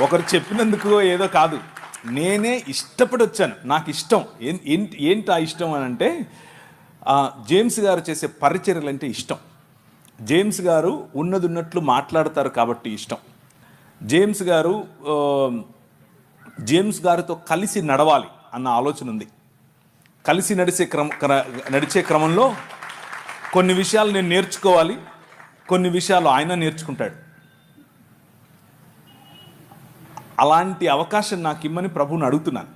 ఒకరు చెప్పినందుకు ఏదో కాదు. నేనే ఇష్టపడి వచ్చాను నాకు ఇష్టం. ఏంటి ఏంటి ఆ ఇష్టం అని అంటే జేమ్స్ గారు చేసే పరిచర్యలు అంటే ఇష్టం. జేమ్స్ గారు ఉన్నది ఉన్నట్లు మాట్లాడతారు కాబట్టి ఇష్టం. జేమ్స్ గారు జేమ్స్ గారితో కలిసి నడవాలి అన్న ఆలోచన ఉంది. కలిసి నడిచే క్రమ నడిచే క్రమంలో కొన్ని విషయాలు నేను నేర్చుకోవాలి. కొన్ని విషయాలు ఆయన నేర్చుకుంటాడు. అలాంటి అవకాశం నాకు ఇమ్మని ప్రభువుని అడుగుతున్నాను.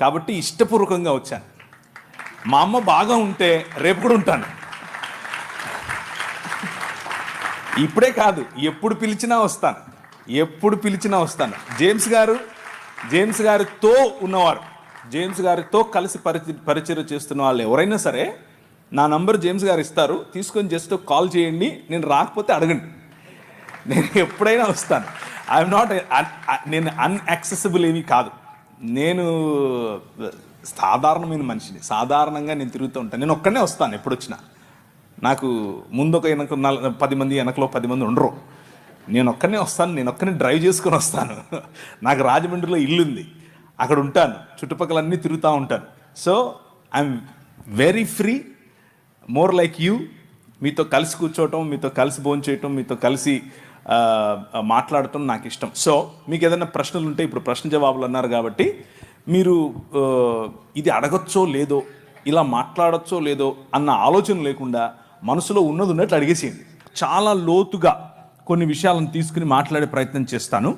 కాబట్టి ఇష్టపూర్వకంగా వచ్చాను. మా అమ్మ బాగా ఉంటే రేపు కూడా ఉంటాను. ఇప్పుడే కాదు ఎప్పుడు పిలిచినా వస్తాను. ఎప్పుడు పిలిచినా వస్తాను. జేమ్స్ గారు జేమ్స్ గారితో ఉన్నవారు జేమ్స్ గారితో కలిసి పరిచ పరిచయం చేస్తున్న వాళ్ళు ఎవరైనా సరే నా నంబర్ జేమ్స్ గారు ఇస్తారు. తీసుకొని జస్ట్ కాల్ చేయండి. నేను రాకపోతే అడగండి. నేను ఎప్పుడైనా వస్తాను. ఐఎమ్ నాట్ నేను అన్యాక్సెసిబుల్ ఏమీ కాదు. నేను సాధారణమైన మనిషిని. సాధారణంగా నేను తిరుగుతూ ఉంటాను. నేను ఒక్కడనే వస్తాను ఎప్పుడు వచ్చినా నాకు ముందు ఒక వెనక నల పది మంది వెనకలో పది మంది ఉండరు. నేను ఒక్కనే వస్తాను. నేను ఒక్కనే డ్రైవ్ చేసుకొని వస్తాను. నాకు రాజమండ్రిలో ఇల్లు ఉంది అక్కడ ఉంటాను. చుట్టుపక్కల అన్నీ తిరుగుతూ ఉంటాను. So I'm very free more like you మీతో కలిసి కూర్చోవటం మీతో కలిసి భోజనం చేయటం మీతో కలిసి మాట్లాడటం నాకు ఇష్టం సో మీకు ఏదైనా ప్రశ్నలు ఉంటే ఇప్పుడు ప్రశ్న జవాబులు అన్నారు కాబట్టి మీరు ఇది అడగచ్చో లేదో ఇలా మాట్లాడచ్చో లేదో అన్న ఆలోచన లేకుండా మనసులో ఉన్నది ఉన్నట్లు అడిగేసేయండి. చాలా లోతుగా కొన్ని విషయాలను తీసుకుని మాట్లాడే ప్రయత్నం చేస్తాను.